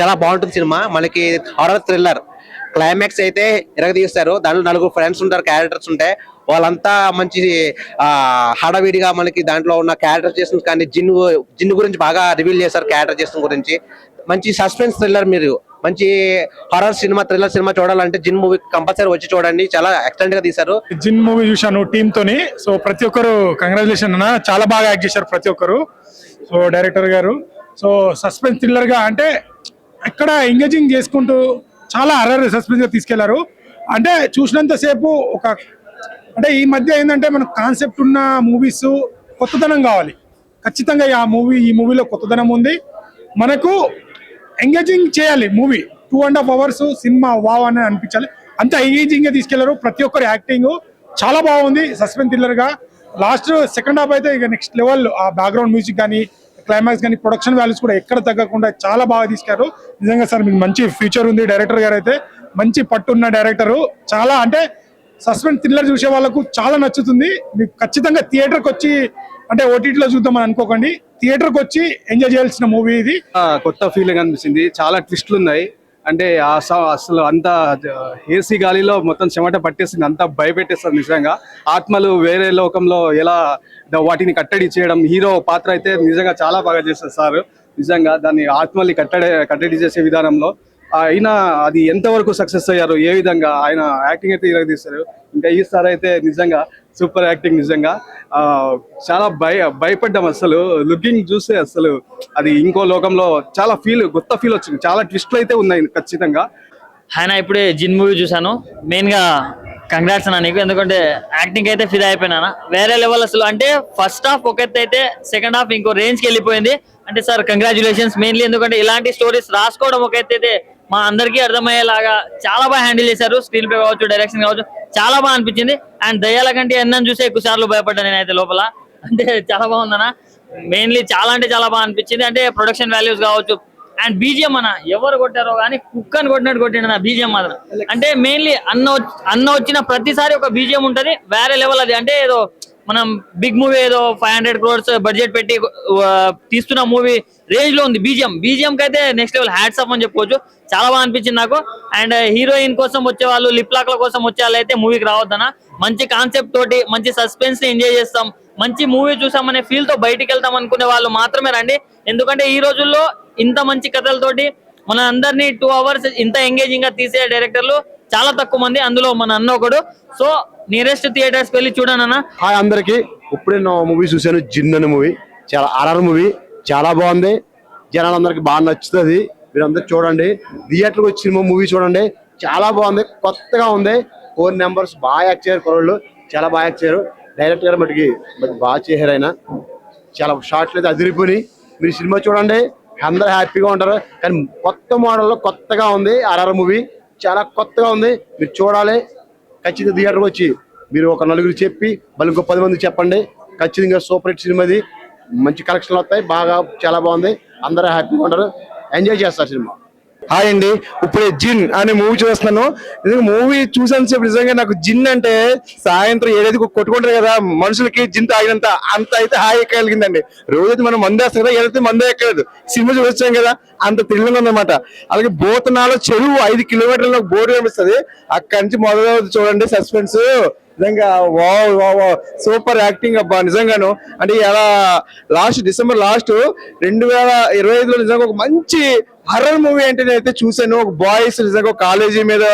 చాలా బాగుంటుంది సినిమా. మనకి హారర్ థ్రిల్లర్. క్లైమాక్స్ అయితే ఎరగదీస్తారు. దాంట్లో నలుగురు ఫ్రెండ్స్ ఉంటారు క్యారెక్టర్స్ ఉంటాయి వాళ్ళంతా మంచి హడావిడిగా మనకి దాంట్లో ఉన్న క్యారెక్టర్ చేసిన కానీ జిన్ జిన్ గురించి బాగా రివీల్ చేస్తారు క్యారెక్టర్ చేసిన గురించి. మంచి సస్పెన్స్ థ్రిల్లర్ మీరు. మంచి హారర్ సినిమా థ్రిల్లర్ సినిమా చూడాలంటే జిన్ మూవీ కంపల్సరీ వచ్చి చూడండి. చాలా ఎక్సలెంట్గా తీశారు. జిన్ మూవీ చూశాను టీమ్ తోని. సో ప్రతి ఒక్కరు కంగ్రాచులేషన్ అన్న. చాలా బాగా యాక్ట్ చేశారు ప్రతి ఒక్కరు. సో డైరెక్టర్ గారు. సో సస్పెన్స్ థ్రిల్లర్గా అంటే ఎక్కడ ఎంగేజింగ్ చేసుకుంటూ చాలా అర్రర్ సస్పెన్స్గా తీసుకెళ్ళారు. అంటే చూసినంతసేపు ఒక అంటే ఈ మధ్య ఏంటంటే మనకు కాన్సెప్ట్ ఉన్న మూవీస్ కొత్తదనం కావాలి. ఖచ్చితంగా ఆ మూవీ ఈ మూవీలో కొత్తదనం ఉంది. మనకు ఎంగేజింగ్ చేయాలి movie two and half hours cinema wow అని అనిపించాలి. అంత ఎంగేజింగ్గా తీసుకెళ్ళారు. ప్రతి ఒక్కరి యాక్టింగ్ చాలా బాగుంది. సస్పెన్స్ థ్రిల్లర్గా లాస్ట్ సెకండ్ హాఫ్ అయితే ఇక నెక్స్ట్ లెవెల్ ఆ బ్యాక్గ్రౌండ్ మ్యూజిక్ కానీ క్లైమాక్స్ కానీ ప్రొడక్షన్ వాల్యూస్ కూడా ఎక్కడ తగ్గకుండా చాలా బాగా తీసుకారు నిజంగా సార్ మీకు మంచి ఫ్యూచర్ ఉంది డైరెక్టర్ గారు అయితే. మంచి పట్టున్న డైరెక్టర్ చాలా అంటే సస్పెన్స్ థ్రిల్లర్ చూసే వాళ్ళకు చాలా నచ్చుతుంది. మీకు ఖచ్చితంగా థియేటర్కి వచ్చి అంటే ఓటీటీలో చూద్దామని అనుకోకండి. థియేటర్కి వచ్చి ఎంజాయ్ చేయాల్సిన మూవీ ఇది. కొత్త ఫీలింగ్ అనిపిస్తుంది చాలా ట్విస్ట్లు ఉన్నాయి. అంటే ఆ స- అసలు అంత ఏసీ గాలిలో మొత్తం చెమట పట్టేసింది అంతా భయపెట్టేస్తారు నిజంగా. ఆత్మలు వేరే లోకంలో ఎలా వాటిని కట్టడి చేయడం హీరో పాత్ర అయితే నిజంగా చాలా బాగా చేస్తారు సార్. నిజంగా దాన్ని ఆత్మల్ని కట్టడి కట్టడి చేసే విధానంలో అయినా అది ఎంతవరకు సక్సెస్ అయ్యారు ఏ విధంగా ఆయన యాక్టింగ్ అయితే ఇలా తీస్తారు ఇంకా ఈ సార్ అయితే నిజంగా సూపర్ యాక్టింగ్ నిజంగా. ఆ, చాలా భయ భయపడ్డాం అసలు. లుకింగ్ చూస్తే అసలు అది ఇంకో లోకంలో చాలా ఫీల్ కొత్త ఫీల్ వచ్చింది. చాలా ట్విస్ట్లు అయితే ఉన్నాయి ఖచ్చితంగా. ఆయన ఇప్పుడే జిన్ మూవీ చూసాను మెయిన్గా కంగ్రాట్స్ అన్న నీకు. ఎందుకంటే యాక్టింగ్ అయితే ఫిదా అయిపోయినా వేరే లెవెల్ అసలు. అంటే ఫస్ట్ హాఫ్ ఒక అయితే సెకండ్ హాఫ్ ఇంకో రేంజ్కి వెళ్ళిపోయింది. అంటే సార్ కంగ్రాచులేషన్స్ మెయిన్లీ ఎందుకంటే ఇలాంటి స్టోరీస్ రాసుకోవడం ఒక అయితే మా అందరికీ అర్థమయ్యేలాగా చాలా బాగా హ్యాండిల్ చేశారు. స్క్రీన్ ప్లే కావచ్చు డైరెక్షన్ కావచ్చు చాలా బాగా అనిపించింది. అండ్ దయ్యాల కంటే ఎన్నని చూసే ఎక్కువ సార్లు భయపడ్డాను నేనైతే లోపల. అంటే చాలా బాగుందన్న. మెయిన్లీ చాలా అంటే చాలా బాగా అనిపించింది. అంటే ప్రొడక్షన్ వాల్యూస్ కావచ్చు అండ్ బీజిఎం అన్న ఎవరు కొట్టారో కానీ కుక్క అని కొట్టినట్టు కొట్టిండు నా బీజిఎం మాత్రం. అంటే మెయిన్లీ అన్న అన్న వచ్చిన ప్రతిసారి ఒక బీజిఎం ఉంటది వేరే లెవెల్ అది. అంటే ఏదో మనం బిగ్ మూవీ ఏదో ఫైవ్ హండ్రెడ్ క్రోర్స్ బడ్జెట్ పెట్టి తీస్తున్న మూవీ రేంజ్లో ఉంది బీజిఎం. బీజిఎం అయితే నెక్స్ట్ లెవెల్ హ్యాట్స్ ఆఫ్ అని చెప్పుకోవచ్చు. చాలా బాగా అనిపించింది నాకు. అండ్ హీరోయిన్ కోసం వచ్చే వాళ్ళు లిప్లాక్ల కోసం వచ్చే వాళ్ళు అయితే మూవీకి రావద్దనా మంచి కాన్సెప్ట్ తోటి మంచి సస్పెన్స్ని ఎంజాయ్ చేస్తాం. మంచి మూవీ చూసామనే ఫీల్తో బయటికి వెళ్తాం అనుకునే వాళ్ళు మాత్రమే రండి. ఎందుకంటే ఈ రోజుల్లో ఇంత మంచి కథలతోటి మన అందరినీ టూ అవర్స్ ఇంత ఎంగేజింగ్గా తీసే డైరెక్టర్లు చాలా తక్కువ మంది. అందులో మన అన్న ఒకడు. సో నియరెస్ట్ థియేటర్స్ వెళ్ళి చూడనన్నా హాయ్ అందరికి. ఇప్పుడే నా మూవీ చూశాను జిన్ అనే మూవీ చాలా అరర్ మూవీ చాలా బాగుంది. జనాలందరికి బాగా నచ్చుతుంది. మీరందరూ చూడండి. థియేటర్కి వచ్చిన సినిమా మూవీ చూడండి. చాలా బాగుంది. కొత్తగా ఉంది. ఫోర్ నెంబర్స్ బాగా యాక్ట్ చేయరు కుర్రోళ్ళు చాలా బాగా యాక్ట్ చేయరు. డైరెక్ట్ గారు మటుకి మరి బాగా చేశారు ఆయన. చాలా షార్ట్లు అయితే అదిరిపోయి మీరు సినిమా చూడండి. అందరూ హ్యాపీగా ఉంటారు. కానీ కొత్త మోడల్లో కొత్తగా ఉంది ఆర్ఆర్ మూవీ. చాలా కొత్తగా ఉంది. మీరు చూడాలి. ఖచ్చితంగా థియేటర్కి వచ్చి మీరు ఒక నలుగురు చెప్పి మళ్ళీ ఇంకో పది మంది చెప్పండి. ఖచ్చితంగా సూపర్ హిట్ సినిమాది మంచి కలెక్షన్లు వస్తాయి. బాగా చాలా బాగుంది. అందరూ హ్యాపీగా ఉంటారు. ఎంజాయ్ చేస్తారు సినిమా. హాయ్ అండి. ఇప్పుడే జిన్ అనే మూవీ చూస్తున్నాను. మూవీ చూసాను సేపు నిజంగా నాకు జిన్ అంటే సాయంత్రం ఏదైతే కొట్టుకుంటారు కదా మనుషులకి జిన్ తాగినంత అంత అయితే హాయి ఎక్కగలిగిందండి. రోజైతే మనం మందు వేస్తాం కదా ఏదైతే మందు ఎక్కలేదు సినిమా చూసాం కదా అంత థ్రిల్లింగ్ ఉందన్నమాట. అలాగే బోతనాలో చెరువు ఐదు కిలోమీటర్ల బోర్డు కనిపిస్తుంది. అక్కడి నుంచి మొదలవుతుంది చూడండి సస్పెన్స్. నిజంగా వావ్ వావ్ సూపర్ యాక్టింగ్ అబ్బా నిజంగాను. అంటే ఎలా లాస్ట్ డిసెంబర్ లాస్ట్ రెండు వేల ఇరవై ఐదులో నిజంగా ఒక మంచి హర్రర్ మూవీ అంటే నేనైతే చూశాను. ఒక బాయ్స్ నిజంగా ఒక కాలేజీ మీద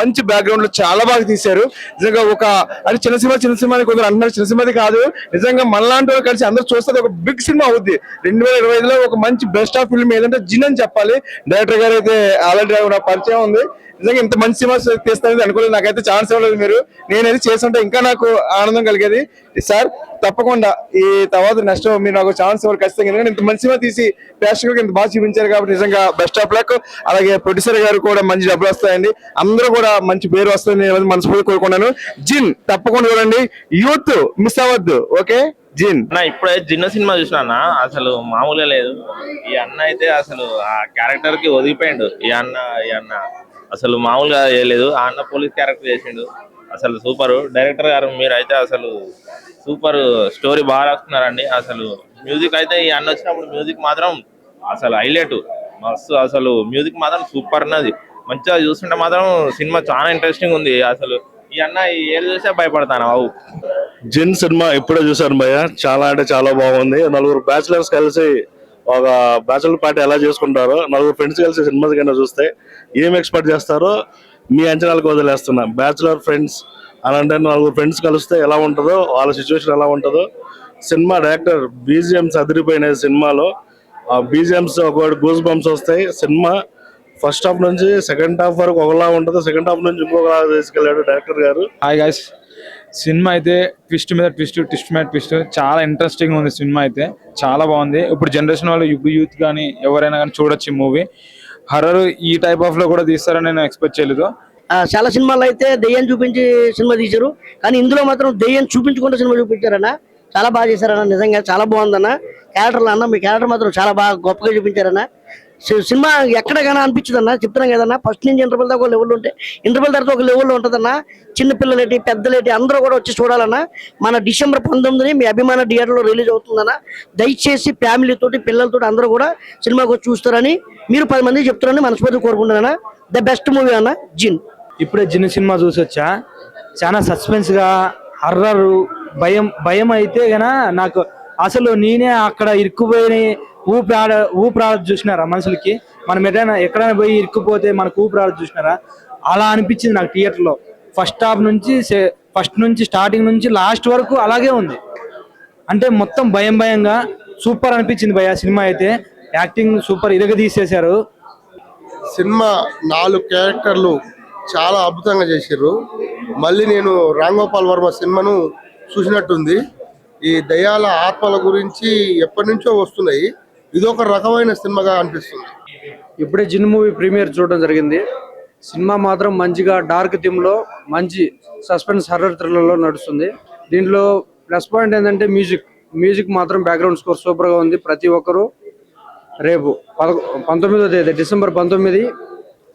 మంచి బ్యాక్గ్రౌండ్లో చాలా బాగా తీశారు. నిజంగా ఒక అది చిన్న సినిమా చిన్న సినిమా కొందరు అంటున్నారు చిన్న సినిమాది కాదు. నిజంగా మనలాంటి వాళ్ళు కలిసి అందరూ చూస్తే ఒక బిగ్ సినిమా అవుద్ది. రెండు వేల ఇరవై ఐదులో ఒక మంచి బెస్ట్ ఆఫ్ ఫిల్మ్ ఏదంటే జిన్ అని చెప్పాలి. డైరెక్టర్ గారు అయితే ఆల్రెడీ నాకు పరిచయం ఉంది. నిజంగా ఇంత మంచి సినిమా తీస్తానని అనుకోలేదు. నాకైతే ఛాన్స్ ఇవ్వలేదు మీరు. నేనైతే చేస్తుంటే ఇంకా నాకు ఆనందం కలిగేది. సార్ తప్పకుండా ఈ తర్వాత నెక్స్ట్ మీరు నాకు ఛాన్స్ ఇవ్వరు ఖచ్చితంగా. ఎందుకంటే ఇంత మంచి సినిమా తీసి ప్రేక్షకులకు ఇంత బాగా చూపించారు కాబట్టి నిజంగా బెస్ట్ ఆఫ్ లక్ అలాగే ప్రొడ్యూసర్ గారు కూడా మంచి డబ్బులు వస్తాయండి. అందరూ కూడా మంచి పేరు వస్తుంది నేను మనస్ఫూర్తి కోరుకున్నాను జిన్ తప్పకుండా చూడండి. యూత్ మిస్ అవ్వద్దు. ఓకే? జిన్. నా ఇప్పుడైతే జిన్న సినిమా చూసిన అసలు మామూలుగా లేదు. ఈ అన్న అయితే అసలు ఆ క్యారెక్టర్కి ఒదిగిపోయిండు. ఈ అన్న ఈ అన్న. అసలు మామూలుగా చేయలేదు. ఆ అన్న పోలీస్ క్యారెక్టర్ చేసిండు. అసలు సూపర్. డైరెక్టర్ గారు మీరు అయితే అసలు సూపర్ స్టోరీ బాగా రాస్తున్నారండి అసలు మ్యూజిక్ అయితే ఈ అన్న వచ్చినప్పుడు మ్యూజిక్ మాత్రం అసలు హైలైట్. మస్తు అసలు మ్యూజిక్ మాత్రం సూపర్ ఉన్నది మంచిగా చూస్తుంటే మాత్రం సినిమా చాలా ఇంట్రెస్టింగ్ ఉంది. అసలు ఈ అన్న ఏది చూసే భయపడతాను అవు జిన్ సినిమా ఎప్పుడో చూసాను భయ్య. చాలా అంటే చాలా బాగుంది. నలుగురు బ్యాచిలర్స్ కలిసి ఒక బ్యాచిలర్ పార్టీ ఎలా చేసుకుంటారో నలుగురు ఫ్రెండ్స్ కలిసి సినిమా కింద చూస్తే ఏం ఎక్స్పెక్ట్ చేస్తారో మీ అంచనాలకు వదిలేస్తున్నా. బ్యాచిలర్ ఫ్రెండ్స్ అని అంటే నలుగురు ఫ్రెండ్స్ కలిస్తే ఎలా ఉంటుందో వాళ్ళ సిచ్యువేషన్ ఎలా ఉంటుందో. సినిమా డైరెక్టర్ బీజిఎంస్ అదిరిపోయిన సినిమాలో ఆ బీజిఎంస్ ఒకటి గూస్ బంప్స్ వస్తాయి. సినిమా ఫస్ట్ హాఫ్ నుంచి సెకండ్ హాఫ్ వరకు ఒకలా ఉంటుంది. సెకండ్ హాఫ్ నుంచి ఇంకొకలా తీసుకెళ్ళాడు డైరెక్టర్ గారు. హాయ్ గాయస్ సినిమా అయితే ట్విస్ట్ మీద ట్విస్ట్ ట్విస్ట్ మీద ట్విస్ట్. చాలా ఇంట్రెస్టింగ్ ఉంది సినిమా అయితే. చాలా బాగుంది. ఇప్పుడు జనరేషన్ వాళ్ళు ఇప్పుడు యూత్ కానీ ఎవరైనా కానీ చూడొచ్చు ఈ మూవీ హర్రర్ ఈ టైప్ ఆఫ్లో కూడా తీస్తారని నేను ఎక్స్పెక్ట్ చేయలేదు. ఆ, చాలా సినిమాల్లో అయితే దెయ్యం చూపించి సినిమా తీశారు. కానీ ఇందులో మాత్రం దెయ్యం చూపించకుండా సినిమా చూపించారన్న. చాలా బాగా చేశారన్న నిజంగా చాలా బాగుందన్న. క్యారెక్టర్లు అన్న మీ క్యారెక్టర్ మాత్రం చాలా బాగా గొప్పగా చూపించారన్న. సినిమా ఎక్కడైనా అనిపించదు అన్న చెప్తున్నాం కదన్నా ఫస్ట్ నుంచి ఇంటర్వెల్ దాకా ఒక లెవెల్ ఉంటే ఇంటర్వెల్ తర్వాత ఒక లెవెల్లో ఉంటుందన్న చిన్నపిల్లలేటి పెద్దలేటి అందరూ కూడా వచ్చి చూడాలన్నా మన డిసెంబర్ పంతొమ్మిదిని మీ అభిమాన థియేటర్లో రిలీజ్ అవుతుందన్న దయచేసి ఫ్యామిలీతోటి పిల్లలతోటి అందరూ కూడా సినిమాకి వచ్చి చూస్తారని మీరు పది మంది చెప్తారని మనస్ఫూర్తి కోరుకుంటున్నాను. ద బెస్ట్ మూవీ అన్న జిన్. ఇప్పుడే జిన్ సినిమా చూసి వచ్చా. చాలా సస్పెన్స్గా హర్రరు భయం భయం అయితే గన నాకు అసలు నేనే అక్కడ ఇరుక్కుపోయిన ఊపిరాడ ఊపిరాడ చూసినారా మనుషులకి? మనం ఎక్కడైనా ఎక్కడైనా పోయి ఇరుక్కుపోతే మనకు ఊపిరాడ చూసినారా? అలా అనిపించింది నాకు థియేటర్లో. ఫస్ట్ హాఫ్ నుంచి ఫస్ట్ నుంచి స్టార్టింగ్ నుంచి లాస్ట్ వరకు అలాగే ఉంది. అంటే మొత్తం భయం భయంగా సూపర్ అనిపించింది భయ సినిమా అయితే. యాక్టింగ్ సూపర్ ఇరగదీసేశారు సినిమా నాలుగు క్యారెక్టర్లు చాలా అద్భుతంగా చేసారు మళ్ళీ నేను రాంగోపాల్ వర్మ సినిమాను చూసినట్టుంది. ఈ దయాల ఆత్మల గురించి ఎప్పటి నుంచో వస్తున్నాయి. ఇదొక రకమైన సినిమాగా అనిపిస్తుంది. ఇప్పుడే జిన్ మూవీ ప్రీమియర్ చూడడం జరిగింది. సినిమా మాత్రం మంచిగా డార్క్ థీమ్లో మంచి సస్పెన్స్ హర్రర్ థ్రిల్లర్లో నడుస్తుంది. దీంట్లో ప్లస్ పాయింట్ ఏంటంటే మ్యూజిక్. మ్యూజిక్ మాత్రం బ్యాక్గ్రౌండ్ స్కోర్ సూపర్గా ఉంది. ప్రతి ఒక్కరు రేపు పదకొ పంతొమ్మిదో తేదీ డిసెంబర్ పంతొమ్మిది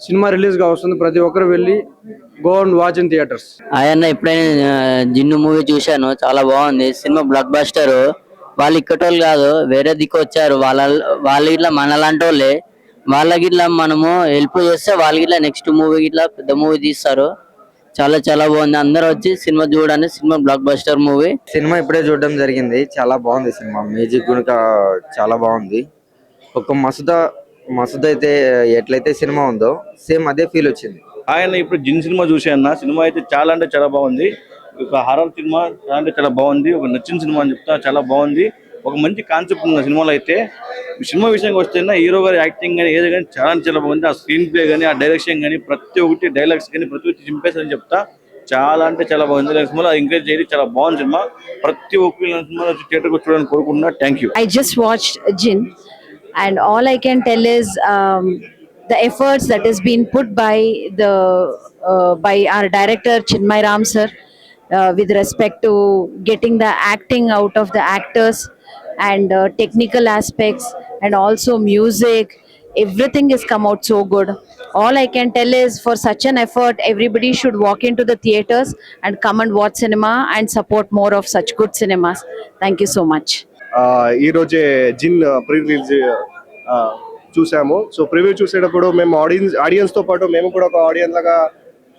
సినిమా రిలీజ్గా వస్తుంది. ప్రతి ఒక్కరు వెళ్ళి go and watch in theatres. ఆయన ఎప్పుడైనా జిన్ను మూవీ చూశాను. చాలా బాగుంది. సినిమా బ్లాక్ బస్టర్ వాళ్ళు ఇక్కటోళ్ళు కాదు వేరే దిక్కు వచ్చారు వాళ్ళ వాళ్ళ ఇట్లా మనలాంటి వాళ్ళే వాళ్ళకి ఇట్లా మనము హెల్ప్ చేస్తే వాళ్ళకి ఇట్లా నెక్స్ట్ మూవీ ఇట్లా పెద్ద మూవీ తీస్తారు. చాలా చాలా బాగుంది. అందరూ వచ్చి సినిమా చూడండి. Cinema blockbuster movie cinema ఇప్పుడే చూడడం జరిగింది. చాలా బాగుంది సినిమా. మ్యూజిక్ కూడా చాలా బాగుంది. ఒక మసద మసద అయితే ఎట్లయితే సినిమా ఉందో సేమ్ అదే ఫీల్ వచ్చింది. ఆయన ఇప్పుడు జిన్ సినిమా చూసాను సినిమా అయితే చాలా అంటే చాలా బాగుంది. ఒక హారర్ సినిమా చాలా అంటే చాలా బాగుంది. ఒక నచ్చిన సినిమా అని చెప్తా చాలా బాగుంది. ఒక మంచి కాన్సెప్ట్ ఉన్న సినిమాలో అయితే సినిమా విషయానికి వస్తే హీరో గారి యాక్టింగ్ కానీ ఏదో కానీ చాలా చాలా బాగుంది. ఆ స్క్రీన్ ప్లే కానీ ఆ డైరెక్షన్ కానీ ప్రతి ఒక్కటి డైలాగ్స్ కానీ ప్రతి ఒక్కటి చింపేసని చెప్తా. చాలా అంటే చాలా బాగుంది. సినిమా సినిమాలో ఎంకరేజ్ చేయడం చాలా బాగుంది సినిమా. ప్రతి ఒక్కరు సినిమా థియేటర్కి చూడాలని కోరుకుంటున్నా. Thank you I just watch Jinn and all I can tell is um, the efforts that has been put by the uh, by our director Chinmay Ram sir, uh, with respect to getting the acting out of the actors and uh, technical aspects and also music. Everything has come out so good. All I can tell is for such an effort, everybody should walk into the theaters and come and watch cinema and support more of such good cinemas. Thank you so much. ఈ రోజే జిన్ pre release చూసాము so preview చూసేటప్పుడు మేము audience audience తో పాటు మేము కూడా ఒక ఆడియన్స్ లాగా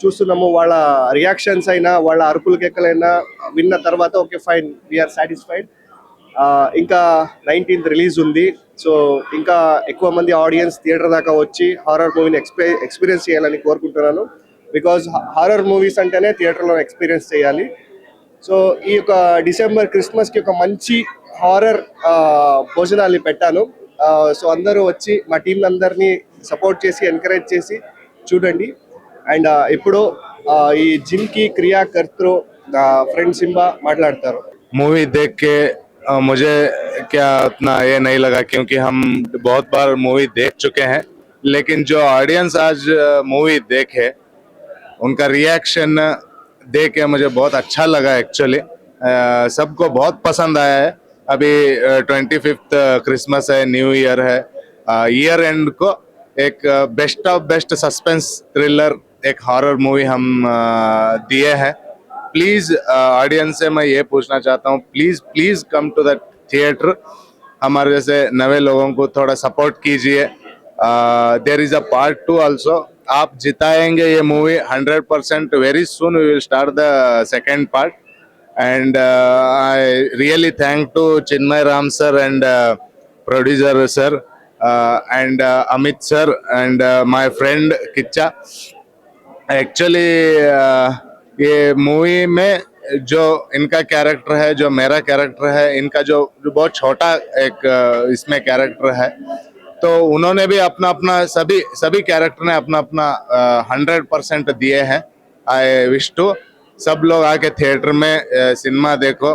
చూస్తున్నాము వాళ్ళ రియాక్షన్స్ అయినా వాళ్ళ అరుపుల కేకలైనా విన్న తర్వాత okay fine we are satisfied ఇంకా నైన్టీన్త్ రిలీజ్ ఉంది. సో ఇంకా ఎక్కువ మంది ఆడియన్స్ థియేటర్ దాకా వచ్చి హారర్ మూవీని ఎక్స్పీ ఎక్స్పీరియన్స్ చేయాలని కోరుకుంటున్నాను. బికాజ్ హారర్ మూవీస్ అంటేనే థియేటర్లో ఎక్స్పీరియన్స్ చేయాలి. సో ఈ యొక్క డిసెంబర్ క్రిస్మస్కి ఒక మంచి హారర్ భోజనాలు పెట్టాను. సో అందరూ వచ్చి మా టీం అందరినీ సపోర్ట్ చేసి ఎంకరేజ్ చేసి చూడండి. అండ్ ఇప్పుడు ఆ, ఈ జిమ్ కి క్రియాకర్తృ ఫ్రెండ్ సింబా మాట్లాడతారు मूवी देख के अ, मुझे क्या उतना ये नहीं लगा क्योंकि हम बहुत बार मूवी देख चुके हैं लेकिन जो ऑडियंस आज मूवी देखे उनका रिएक्शन देख के मुझे बहुत अच्छा लगा एक्चुअली सबको बहुत पसंद आया है अभी ट्वेंटी फिफ्थ क्रिसमस है न्यू ईयर है ईयर एंड को एक best of best suspense thriller एक हॉरर मूवी हम दिए हैं। प्लीज़ ऑडियंस से मैं ये पूछना चाहता हूँ please please come to the theatre हमारे जैसे नवे लोगों को थोड़ा सपोर्ट कीजिए। There is a part two also आप जिताएँगे ये movie hundred percent very soon we will start the second part to Chinmay Ram sir and uh, producer sir uh, and uh, Amit sir and uh, my friend Kicha. Actually ये movie में जो इनका character है जो मेरा character है इनका जो बहुत छोटा एक uh, इसमें कैरेक्टर है तो उन्होंने भी अपना अपना सभी सभी कैरेक्टर ने अपना अपना हंड्रेड परसेंट दिए हैं। आई विश टू सब लोग आके थिएटर में सिनेमा देखो।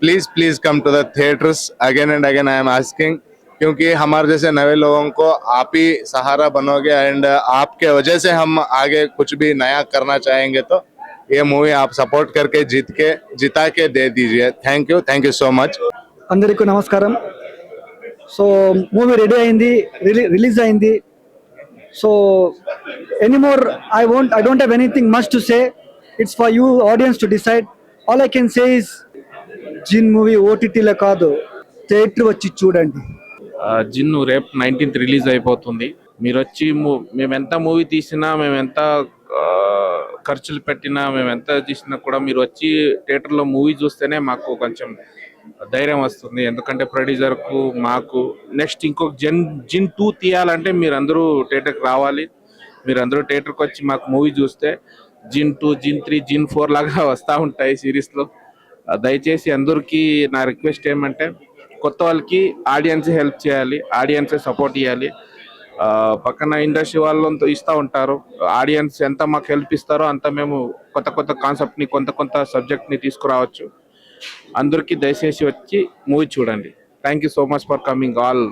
Please please come to the theatres again and again I am asking क्योंकि हमारे जैसे नए लोगों को आप ही सहारा बनोगे एंड आपके वजह से हम आगे कुछ भी नया करना चाहेंगे तो ये मूवी आप सपोर्ट करके जीत के जिता के दे दीजिए thank you thank you so much అందరికీ నమస్కారం సో మూవీ రెడీ అయింది రిలీ రిలీజ్ అయింది so anymore I won't I don't have anything must to say it's for you audience to decide all I can say is Jinn movie ఓటీటీలో కాదు theatre వచ్చి చూడండి gin రేపు nineteenth release అయిపోతుంది. మీరు వచ్చి మూ- మేము ఎంత మూవీ తీసినా మేము ఎంత ఖర్చులు పెట్టినా మేము ఎంత తీసినా కూడా మీరు వచ్చి థియేటర్లో మూవీ చూస్తేనే మాకు కొంచెం ధైర్యం వస్తుంది. ఎందుకంటే ప్రొడ్యూసర్కు మాకు నెక్స్ట్ ఇంకొక జన్ జిన్ టూ తీయాలంటే మీరు అందరూ థియేటర్కి రావాలి. మీరు అందరూ థియేటర్కి వచ్చి మాకు మూవీ చూస్తే Jinn two Jinn three Jinn four లాగా వస్తూ ఉంటాయి సిరీస్లో. దయచేసి అందరికీ నా రిక్వెస్ట్ ఏమంటే కొత్త వాళ్ళకి ఆడియన్స్ హెల్ప్ చేయాలి ఆడియన్స్ సపోర్ట్ ఇవ్వాలి పక్కన ఇండస్ట్రీ వాళ్ళంతా ఇస్తూ ఉంటారు. ఆడియన్స్ ఎంత మాకు హెల్ప్ ఇస్తారో అంత మేము కొత్త కొత్త కాన్సెప్ట్ని కొంత కొంత సబ్జెక్ట్ని తీసుకురావచ్చు. అందరికీ దయచేసి వచ్చి మూవీ చూడండి. Thank you so much for coming all